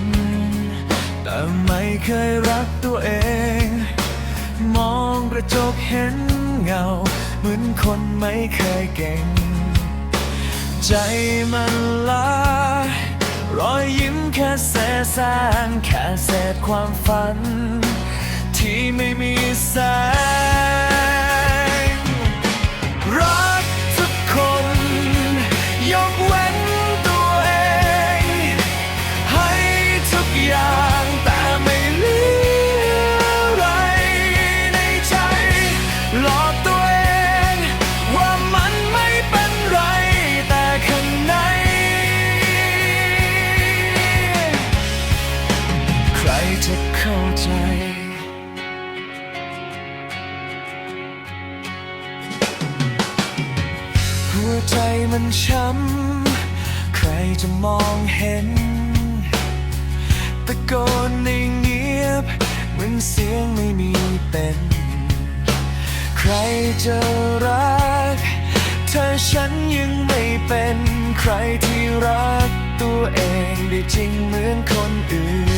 นแต่ไม่เคยรักตัวเอง มองกระจกเห็นเงา เหมือนคนไม่เคยเก่ง ใจมันล้ารอยยิ้มแค่เสแสร้งแค่เศษความฝัน จะเข้าใจ หัวใจมันช้ำ ใครจะมองเห็น ตะโกนในเงียบ เหมือนเสียงไม่มีเป็น ใครจะรักถ้าฉันยังไม่เป็น ใครที่รักตัวเองได้จริงเหมือนคนอื่น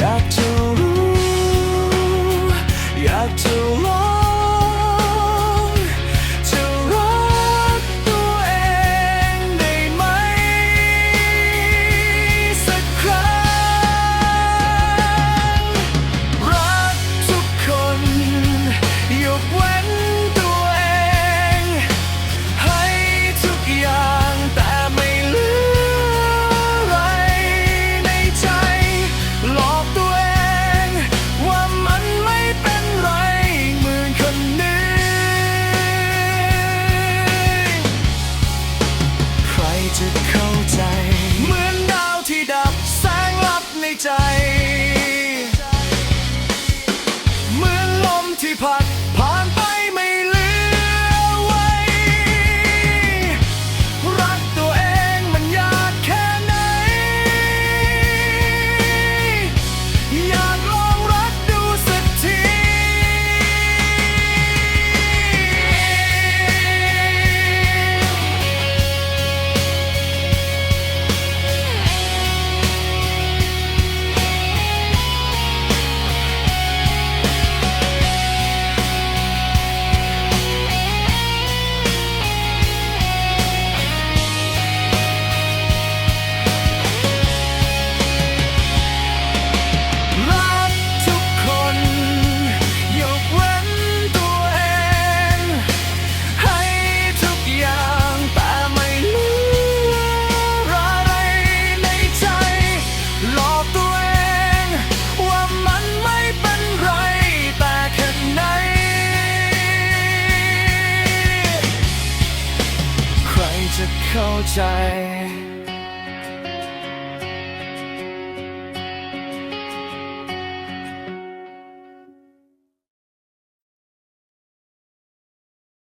อยากจะรู้อยากจะลอง เข้าใจ เหมือนดาวที่ดับแสงลับในใจ เหมือนลมที่พัด จะเข้าใจ